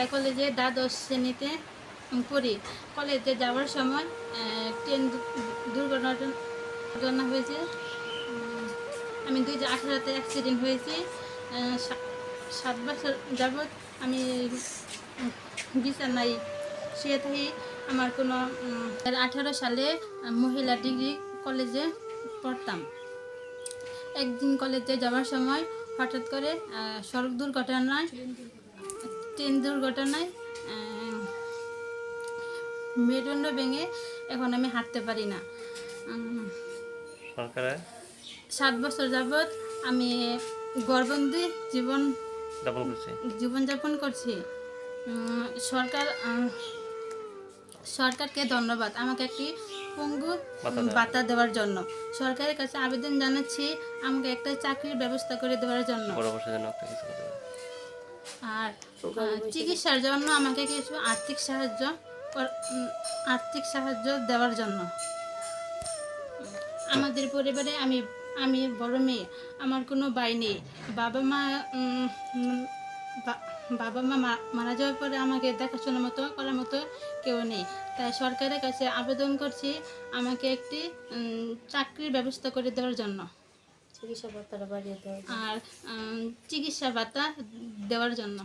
মহিলা কলেজে দ্বাদশ শ্রেণীতে পড়ি। কলেজে যাওয়ার সময় ট্রেন দুর্ঘটনা ঘটনা হয়েছে। আমি দুই হাজার আঠারোতে অ্যাক্সিডেন্ট হয়েছি। সাত বছর যাবৎ আমি বিছানায় শুয়ে থাকি। আমার কোনো আঠারো সালে মহিলা ডিগ্রি কলেজে পড়তাম। একদিন কলেজে যাওয়ার সময় হঠাৎ করে সড়ক দুর্ঘটনায় ট্রেন দুর্ঘটনায় মেরুদণ্ড ভেঙে এখন আমি হাঁটতে পারি না। সাত বছর যাবৎ আমি গর্বন্দি জীবন জীবনযাপন করছি। সরকার সরকারকে ধন্যবাদ। আমাকে একটি পঙ্গু। ভাতা দেওয়ার জন্য। সরকারের কাছে আবেদন জানাচ্ছি আমাকে একটা চাকরির ব্যবস্থা করে দেওয়ার জন্য। আর চিকিৎসার জন্য আমাকে কিছু আর্থিক সাহায্য আর্থিক সাহায্য দেওয়ার জন্য। আমাদের পরিবারে আমি আমি বড় মেয়ে আমার কোনো ভাই নেই। বাবা মা বাবা মা মা- মারা যাওয়ার পরে আমাকে দেখাশোনার মতো করার মতো কেউ নেই। তাই সরকারের কাছে আবেদন করছি আমাকে একটি চাকরির ব্যবস্থা করে দেওয়ার জন্য। চিকিৎসা ভাতাটা বাড়িয়ে দেওয়া আর চিকিৎসা ভাতা দেওয়ার জন্য।